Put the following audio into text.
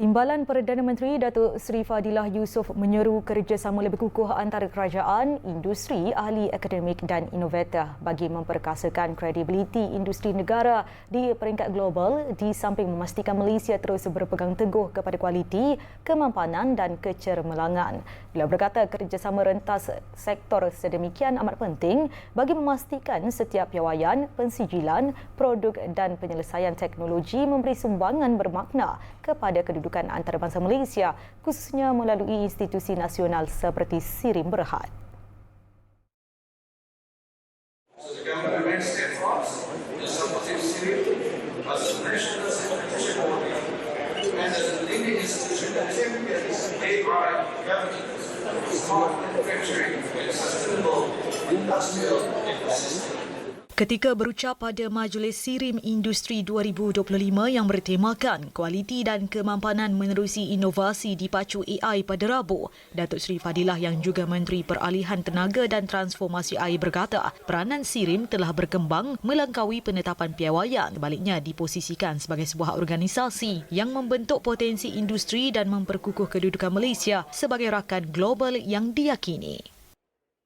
Timbalan Perdana Menteri Datuk Seri Fadilah Yusof menyeru kerjasama lebih kukuh antara kerajaan, industri, ahli akademik dan inovator bagi memperkasakan kredibiliti industri negara di peringkat global di samping memastikan Malaysia terus berpegang teguh kepada kualiti, kemampanan dan kecermelangan. Beliau berkata kerjasama rentas sektor sedemikian amat penting bagi memastikan setiap piawaian, pensijilan, produk dan penyelesaian teknologi memberi sumbangan bermakna kepada kedudukan kedudukan antarabangsa Malaysia khususnya melalui institusi nasional seperti Sirim Berhad. Industrial ecosystem. Ketika berucap pada Majlis Sirim Industri 2025 yang bertemakan kualiti dan kemampanan menerusi inovasi dipacu AI pada Rabu, Datuk Seri Fadilah yang juga Menteri Peralihan Tenaga dan Transformasi Air berkata peranan Sirim telah berkembang melangkaui penetapan piawaian sebaliknya diposisikan sebagai sebuah organisasi yang membentuk potensi industri dan memperkukuh kedudukan Malaysia sebagai rakan global yang diyakini.